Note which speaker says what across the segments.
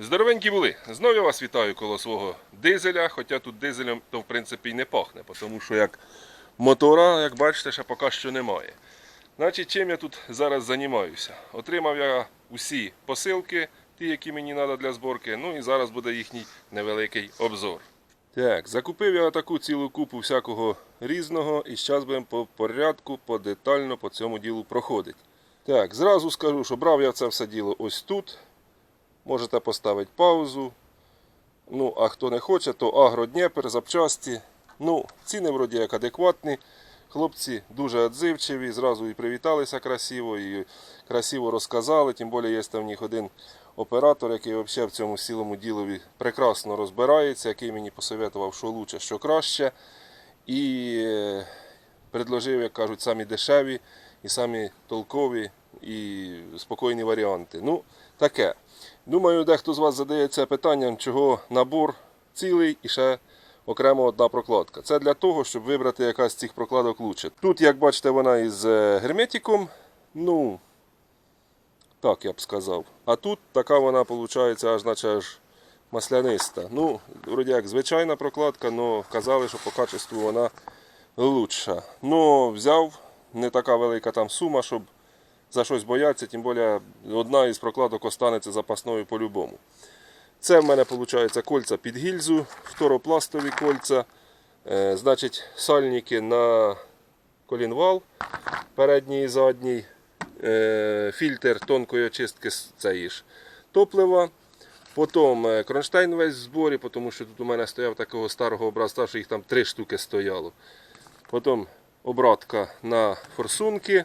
Speaker 1: Здоровенькі були. Знову я вас вітаю коло свого дизеля, хоча тут дизелем то в принципі й не пахне, тому що як мотора, як бачите, ще поки що немає. Значить, чим я тут зараз займаюся? Отримав я усі посилки, ті, які мені треба для зборки. Ну і зараз буде їхній невеликий обзор. Так, закупив я таку цілу купу всякого різного і зараз будемо по порядку, подетально по цьому ділу проходити. Так, зразу скажу, що брав я це все діло ось тут. Можете поставити паузу. Ну, а хто не хоче, то Агродніпер, запчасті. Ну, ціни вроді як адекватні. Хлопці дуже відзивчиві, зразу і привіталися красиво, і красиво розказали. Тим більше є там в них один оператор, який взагалі в цьому цілому ділові прекрасно розбирається, який мені посоветував, що краще, що краще. І е, предложив, як кажуть, самі дешеві і самі толкові і спокійні варіанти. Ну, таке. Думаю, дехто з вас задається питанням, чого набор цілий і ще окремо одна прокладка. Це для того, щоб вибрати яка з цих прокладок лучше. Тут, як бачите, вона із е, герметиком. Ну, так я б сказав. А тут така вона виходить аж наче аж масляниста. Ну, вроді як звичайна прокладка, але казали, що по качеству вона лучша. Ну, взяв не така велика там сума, щоб за щось боятися, тим більше одна із прокладок останеться запасною по-любому. Це в мене виходить кольця під гільзу, фторопластові кольця. Е, значить, сальники на колінвал передній і задній. Е, фільтр тонкої очистки цієї ж топлива. Потім е, кронштейн весь в зборі, тому що тут у мене стояв такого старого образця, що їх там три штуки стояло. Потім обратка на форсунки.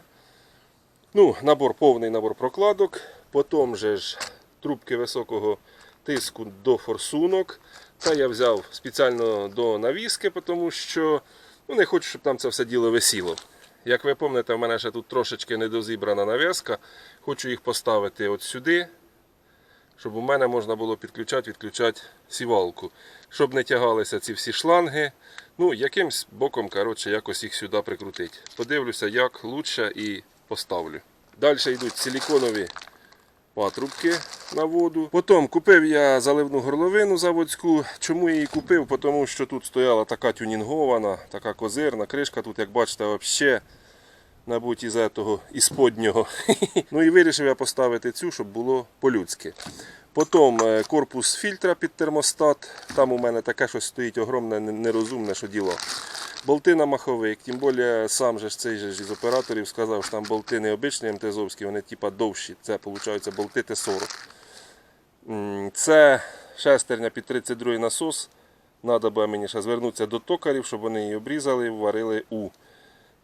Speaker 1: Ну, набор, повний набор прокладок. Потім же ж трубки високого тиску до форсунок. Та я взяв спеціально до навіски, тому що ну, не хочу, щоб там це все діло висіло. Як ви пам'ятаєте, в мене ще тут трошечки недозібрана нав'язка. Хочу їх поставити от сюди, щоб у мене можна було підключати, відключати сівалку. Щоб не тягалися ці всі шланги. Ну, якимсь боком, коротше, якось їх сюди прикрутити. Подивлюся, як краще і поставлю. Далі йдуть силіконові патрубки на воду. Потім купив я заливну горловину заводську. Чому її купив? Тому що тут стояла така тюнінгована, така козирна кришка. Тут, як бачите, взагалі, набуть із того, із поднього. ну і вирішив я поставити цю, щоб було по-людськи. Потім е, корпус фільтра під термостат. Там у мене таке щось стоїть огромне, нерозумне, що діло. Болти на маховик, тим більше сам же цей же із операторів сказав, що там болти не обичні МТЗовські, вони типа довші. Це виходить болти Т-40. Це шестерня під 32 насос. Треба буде мені ще звернутися до токарів, щоб вони її обрізали і варили у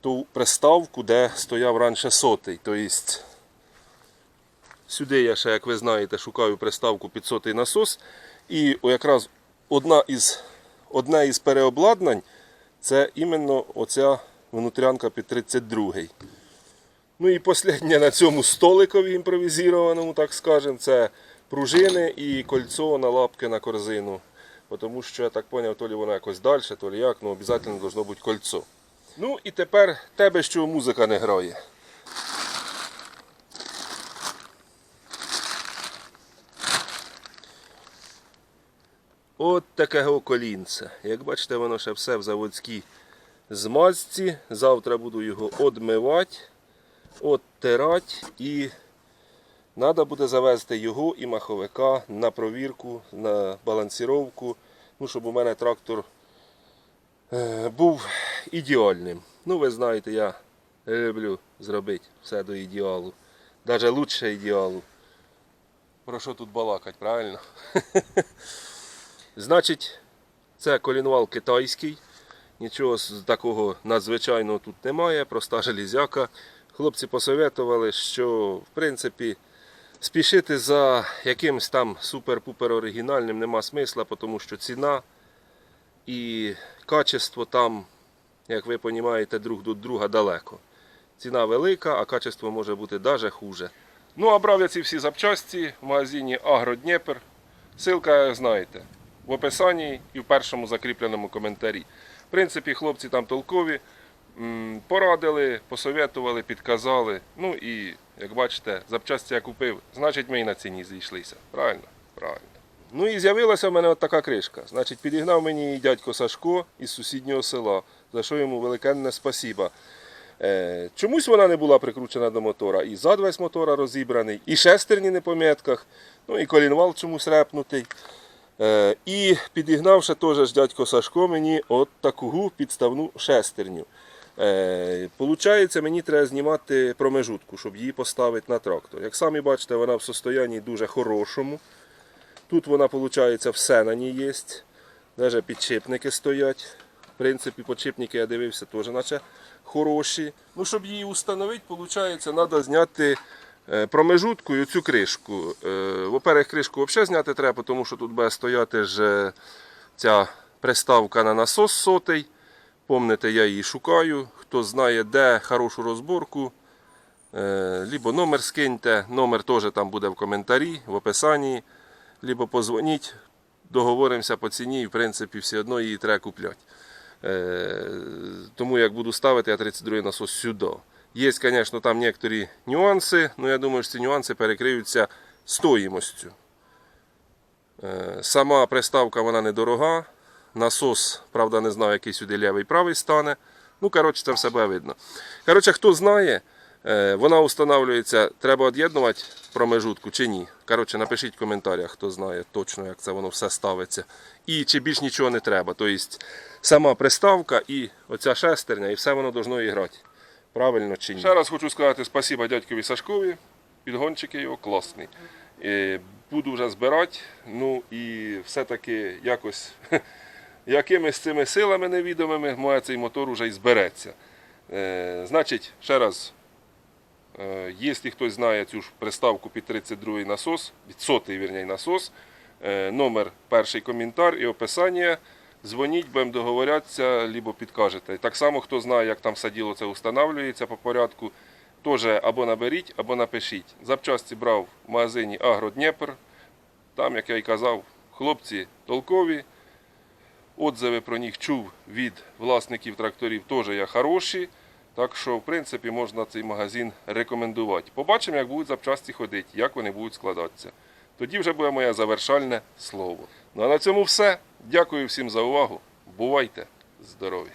Speaker 1: ту приставку, де стояв раніше сотий. Тобто сюди я ще, як ви знаєте, шукаю приставку під сотий насос. І якраз одна із, одне із переобладнань це іменно оця внутрянка під 32. Ну і останнє на цьому столикові імпровізованому, так скажемо, це пружини і кольцо на лапки на корзину. Тому що я так зрозумів, то лі воно якось далі, то лі як, ну обов'язково должно бути кольцо. Ну і тепер тебе, що музика не грає. От таке о колінце. Як бачите, воно ще все в заводській змазці. Завтра буду його одмивати, оттирати і треба буде завести його і маховика на провірку, на балансіровку, ну, щоб у мене трактор е, був ідеальним. Ну, ви знаєте, я люблю зробити все до ідеалу. Навіть лучше ідеалу. Про що тут балакать, правильно? Значить, це колінвал китайський. Нічого такого надзвичайного тут немає, проста железяка. Хлопці посоветували, що в принципі спішити за якимось там супер-пупер оригінальним нема смисла, тому що ціна і качество там, як ви розумієте, друг до друга далеко. Ціна велика, а качество може бути навіть хуже. Ну, а брав я ці всі запчасті в магазині Агродніпер. Силка, знаєте, в описанні і в першому закріпленому коментарі. В принципі, хлопці там толкові, порадили, посоветували, підказали. Ну і, як бачите, запчасті я купив, значить ми і на ціні зійшлися. Правильно? Правильно. Ну і з'явилася в мене от така кришка. Значить, підігнав мені дядько Сашко із сусіднього села, за що йому великенне спасіба. Е, чомусь вона не була прикручена до мотора. І зад весь мотора розібраний, і шестерні не по ну і колінвал чомусь репнутий. Е, і підігнав ще теж дядько Сашко мені от таку підставну шестерню. Е, Получається, мені треба знімати промежутку, щоб її поставити на трактор. Як самі бачите, вона в состоянні дуже хорошому. Тут вона, виходить, все на ній є. Навіть підшипники стоять. В принципі, підшипники я дивився теж наче хороші. Ну, щоб її встановити, виходить, треба зняти промежутку і цю кришку. Е, Во-первых, кришку взагалі зняти треба, тому що тут буде стояти ж е, ця приставка на насос сотий. Помните, я її шукаю. Хто знає, де хорошу розборку, е, либо номер скиньте. Номер теж там буде в коментарі, в описанні. Либо позвоніть, договоримося по ціні і в принципі все одно її треба купляти. Е, тому як буду ставити я 32 насос сюди. Є, звісно, там некоторі нюанси, але я думаю, що ці нюанси перекриються стоїмостю. Е, Сама приставка вона недорога. Насос, правда, не знаю, який сюди лівий правий стане. Ну, коротше, це все видно. Коротше, хто знає, е, вона встановлюється, треба від'єднувати промежутку чи ні. Коротше, напишіть в коментарях, хто знає точно, як це воно все ставиться. І чи більш нічого не треба. Тобто сама приставка і оця шестерня, і все воно должно іграти. Правильно чи ні? Ще раз хочу сказати спасибо дядькові Сашкові. Підгончики його класний. Е, Буду вже збирати. Ну і все-таки якось якимись цими силами невідомими має цей мотор уже і збереться. Е, значить, ще раз, е, якщо хтось знає цю ж приставку під 32 насос, під сотий вірняй насос, номер, перший коментар і описання. Дзвоніть, будемо договорятися, або підкажете. Так само, хто знає, як там все діло це встановлюється по порядку, теж або наберіть, або напишіть. Запчасті брав в магазині Агродніпр. Там, як я й казав, хлопці толкові. Отзиви про них чув від власників тракторів теж є хороші. Так що, в принципі, можна цей магазин рекомендувати. Побачимо, як будуть запчасті ходити, як вони будуть складатися. Тоді вже буде моє завершальне слово. Ну а на цьому все. Дякую всім за увагу. Бувайте здорові!